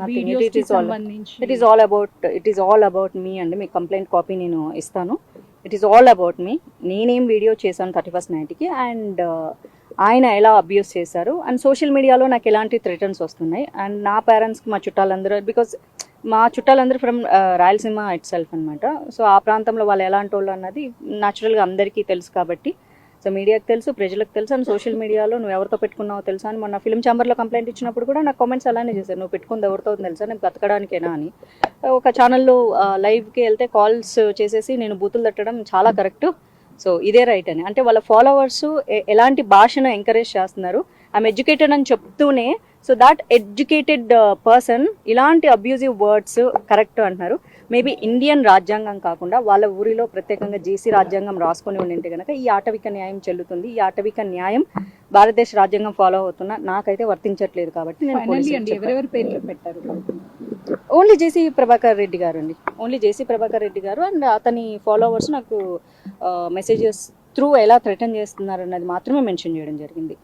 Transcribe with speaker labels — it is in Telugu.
Speaker 1: నథింగ్
Speaker 2: Videos ఇట్కి
Speaker 1: ఈస్ ఆల్
Speaker 2: సంబంధించి
Speaker 1: it is all about it is all about me అండి. మీ కంప్లైంట్ కాపీ నేను ఇస్తాను. It is all about me నేనేం వీడియో చేశాను థర్టీ ఫస్ట్ నైట్కి అండ్ ఆయన ఎలా అబ్యూస్ చేశారు అండ్ సోషల్ మీడియాలో నాకు ఎలాంటి థ్రెటన్స్ వస్తున్నాయి. అండ్ నా పేరెంట్స్కి మా చుట్టాలందరూ బికాజ్ మా చుట్టాలందరూ ఫ్రమ్ రాయలసీమ ఇట్ సెల్ఫ్ అనమాట సో ఆ ప్రాంతంలో వాళ్ళు ఎలాంటి వాళ్ళు అన్నది న్యాచురల్గా అందరికీ తెలుసు కాబట్టి సో మీడియాకి తెలుసు ప్రజలకు తెలుసు అండ్ సోషల్ మీడియాలో నువ్వు ఎవరితో పెట్టుకున్నావో తెలుసా. అని మొన్న ఫిల్మ్ ఛాంబర్లో కంప్లైంట్ ఇచ్చినప్పుడు కూడా నాకు కామెంట్స్ అలానే చేశారు. నువ్వు పెట్టుకుంది ఎవరితో తెలుసా? నేను బతకడానికేనా అని. ఒక ఛానల్లో లైవ్కి వెళ్తే కాల్స్ చేసేసి నేను బూతులు తట్టడం చాలా కరెక్ట్ సో ఇదే రైట్ అని. అంటే వాళ్ళ ఫాలోవర్స్ ఎలాంటి భాషను ఎంకరేజ్ చేస్తున్నారు? ఐఎమ్ ఎడ్యుకేటెడ్ అని చెప్తూనే సో దాట్ ఎడ్యుకేటెడ్ పర్సన్ ఇలాంటి అబ్యూజివ్ వర్డ్స్ కరెక్ట్ అంటున్నారు. మేబీ ఇండియన్ రాజ్యాంగం కాకుండా వాళ్ళ ఊరిలో ప్రత్యేకంగా జేసీ రాజ్యాంగం రాసుకొని ఉండింటే కనుక ఈ ఆటవిక న్యాయం చెల్లుతుంది. ఈ ఆటవిక న్యాయం భారతదేశ రాజ్యాంగం ఫాలో అవుతున్నా నాకైతే వర్తించట్లేదు కాబట్టి నేను
Speaker 2: పెట్టారు?
Speaker 1: ఓన్లీ జేసీ ప్రభాకర్ రెడ్డి గారు అండి. ఓన్లీ జేసీ ప్రభాకర్ రెడ్డి గారు అండ్ అతని ఫాలోవర్స్ నాకు మెసేజెస్ త్రూ ఎలా థ్రెటన్ చేస్తున్నారు అన్నది మాత్రమే మెన్షన్ చేయడం జరిగింది.